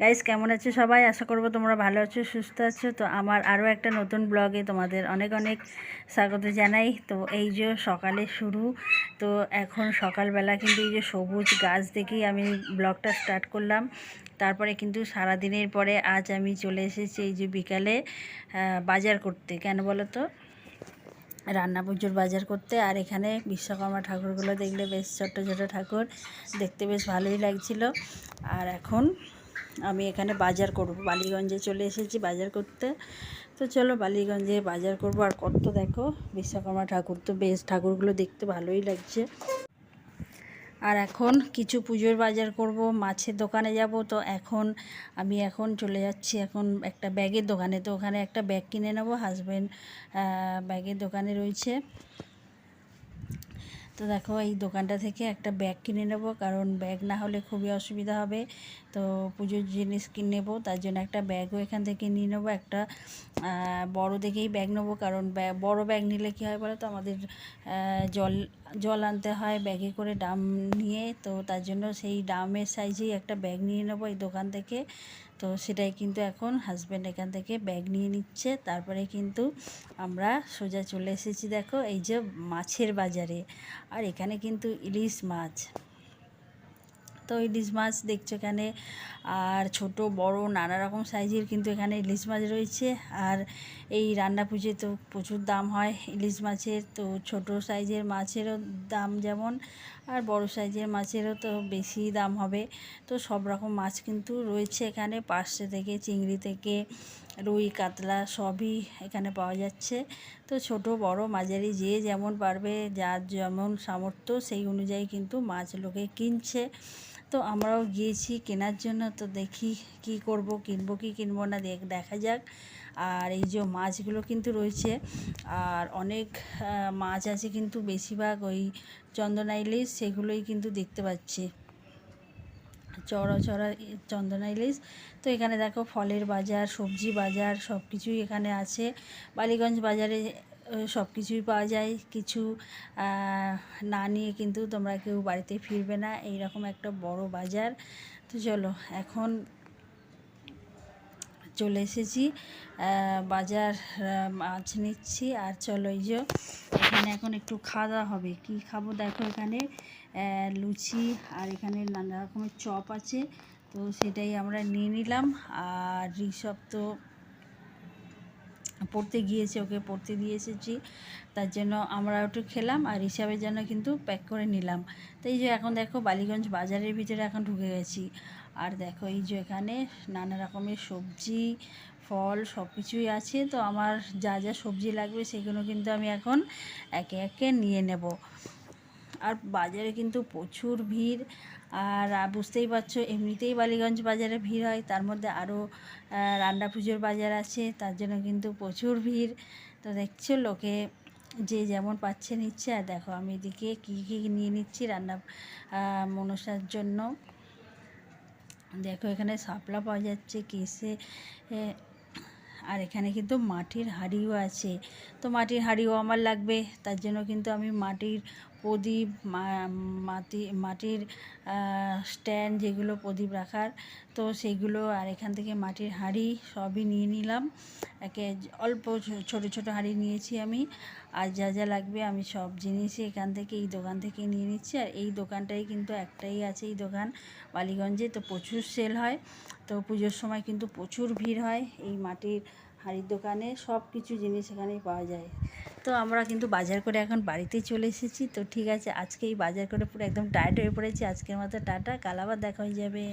Guys কেমন আছো সবাই? আশা করব তোমরা ভালো আছো, সুস্থ আছো। তো আমার আরও একটা নতুন ব্লগে তোমাদের অনেক অনেক স্বাগত জানাই। তো এই যে সকালে শুরু, তো এখন সকালবেলা কিন্তু এই যে সবুজ গাছ দেখেই আমি ব্লগটা স্টার্ট করলাম। তারপরে কিন্তু সারা দিনের পরে আজ আমি চলে এসেছি এই যে বিকালে বাজার করতে। কেন বলো তো? রান্না পুজোর বাজার করতে। আর এখানে বিশ্বকর্মা ঠাকুরগুলো দেখলে বেশ ছোট্ট ছোট ঠাকুর। দেখতে বেশ ভালোই লাগছিল। আর এখন আমি এখানে বাজার করব। বালিগঞ্জে চলে এসেছি বাজার করতে। তো চলো বালিগঞ্জে বাজার করব। আর কত দেখো, বিশ্বকর্মা ঠাকুর তো বেশ, ঠাকুরগুলো দেখতে ভালোই লাগছে। আর এখন কিছু পুজোর বাজার করব, মাছের দোকানে যাব। তো এখন আমি এখন চলে যাচ্ছি এখন একটা ব্যাগের দোকানে। তো ওখানে একটা ব্যাগ কিনে নেব হাজব্যান্ড ব্যাগের দোকানে রয়েছে। তো দেখো, এই দোকানটা থেকে একটা ব্যাগ কিনে নেব, কারণ ব্যাগ না হলে খুবই অসুবিধা হবে। তো পুজোর জিনিস কিনে নেব, তার জন্য একটা ব্যাগও এখান থেকে নিয়ে নেব, একটা বড় দেখেই ব্যাগ নেব, কারণ বড় ব্যাগ নিলে কী হয় বলো তো আমাদের জল জল আনতে হয় ব্যাগে করে ডাম নিয়ে, তো তার জন্য সেই ডামের সাইজেই একটা ব্যাগ নিয়ে নেব এই দোকান থেকে। তো সেটাই কিন্তু এখন হাজব্যান্ড এখান থেকে ব্যাগ নিয়ে নিচ্ছে। তারপরে কিন্তু আমরা সোজা চলে এসেছি দেখো, এই যে মাছের বাজারে। আর এখানে কিন্তু ইলিশ মাছ। তো ইলিশ মাছ দেখছ এখানে। আর ছোট, বড়, নানা রকম সাইজের কিন্তু এখানে ইলিশ মাছ রয়েছে। আর এই রান্না পুজোয় তো প্রচুর দাম হয় ইলিশ মাছের। তো ছোট সাইজের মাছেরও দাম যেমন, আর বড় সাইজের মাছেরও তো বেশি দাম হবে। তো সব রকম মাছ কিন্তু রয়েছে এখানে পার্শে থেকে, চিংড়ি থেকে, রুই, কাতলা সবই এখানে পাওয়া যাচ্ছে। তো ছোট, বড়, মাঝারি যে যেমন পারবে, যার যেমন সামর্থ্য সেই অনুযায়ী কিন্তু মাছ লোকে কিনছে। তো আমরাও গিয়েছি কেনার জন্য, তো দেখি কি করব, কিনবো কি কিনবো না, দেখ, দেখা যাক। আর এই যে মাছগুলো কিন্তু রয়েছে, আর অনেক মাছ আছে কিন্তু বেশিরভাগ ওই চন্দনা ইলিশ, সেগুলোই কিন্তু দেখতে পাচ্ছি। চড়া চড়া চন্দনা ইলিশ। তো এখানে দেখো ফলের বাজার, সবজি বাজার সব কিছুই এখানে আছে। বালিগঞ্জ বাজারে সব কিছুই পাওয়া যায়। কিছু না নিয়ে কিন্তু তোমরা কেউ বাড়িতে ফিরবে না। এই রকম একটা বড় বাজার। তো চলো, এখন চলে এসেছি। বাজার মাছ নিচ্ছি। আর চলো এই যে, এখানে এখন একটু খাওয়া দাওয়া হবে। কি খাব দেখো এখানে? লুচি আর এখানে নানা রকমের চপ আছে। তো সেটাই আমরা নিয়ে নিলাম। আর ঋষভ তো পড়তে গিয়েছে, ওকে পড়তে দিয়ে এসেছি। তার জন্য আমরা একটু খেলাম আর হিসাবের জন্য কিন্তু প্যাক করে নিলাম। তো এই যে এখন দেখো বালিগঞ্জ বাজারের ভিতরে এখন ঢুকে গেছি। আর দেখো এই যে এখানে নানা রকমের সবজি, ফল সব কিছুই আছে। তো আমার যা যা সবজি লাগবে সেগুলো কিন্তু আমি এখন একে একে নিয়ে নেব। আর বাজারে কিন্তু প্রচুর ভিড়। আর বুঝতেই পারছ, এমনিতেই বালিগঞ্জ বাজারে ভিড় হয়, তার মধ্যে আরও রান্না পুজোর বাজার আছে, তার জন্য কিন্তু প্রচুর ভিড়। তো দেখছ লোকে যে যেমন পাচ্ছে নিচ্ছে, আর দেখো আমি এদিকে কী কী নিয়ে নিচ্ছি রান্না মনসার জন্য। দেখো এখানে শাপলা পাওয়া যাচ্ছে, কেসে আর এখানে কিন্তু মাটির হাঁড়িও আছে। তো মাটির হাঁড়িও আমার লাগবে, তার জন্য কিন্তু আমি মাটির প্রদীপ মাটি, মাটির স্ট্যান্ড যেগুলো প্রদীপ রাখার, তো সেগুলো আর এখান থেকে মাটির হাঁড়ি সবই নিয়ে নিলাম। একে অল্প ছোট ছোট হাঁড়ি নিয়েছি আমি, আর যা যা লাগবে আমি সব জিনিসই এখান থেকে, এই দোকান থেকে নিয়ে নিচ্ছি। আর এই দোকানটাই কিন্তু একটাই আছে এই দোকান, বালিগঞ্জে, তো প্রচুর সেল হয়। তো পুজোর সময় কিন্তু প্রচুর ভিড় হয় এই মাটির হাঁড়ির দোকানে সব কিছু জিনিস এখানেই পাওয়া যায়। তো আমরা কিন্তু বাজার করে এখন বাড়িতে চলে এসেছি। তো ঠিক আছে, আজকে এই বাজার করে পুরো একদম টায়ার্ড হয়ে পড়েছি। আজকের মতো টাটা, কাল আবার দেখা হয়ে যাবে।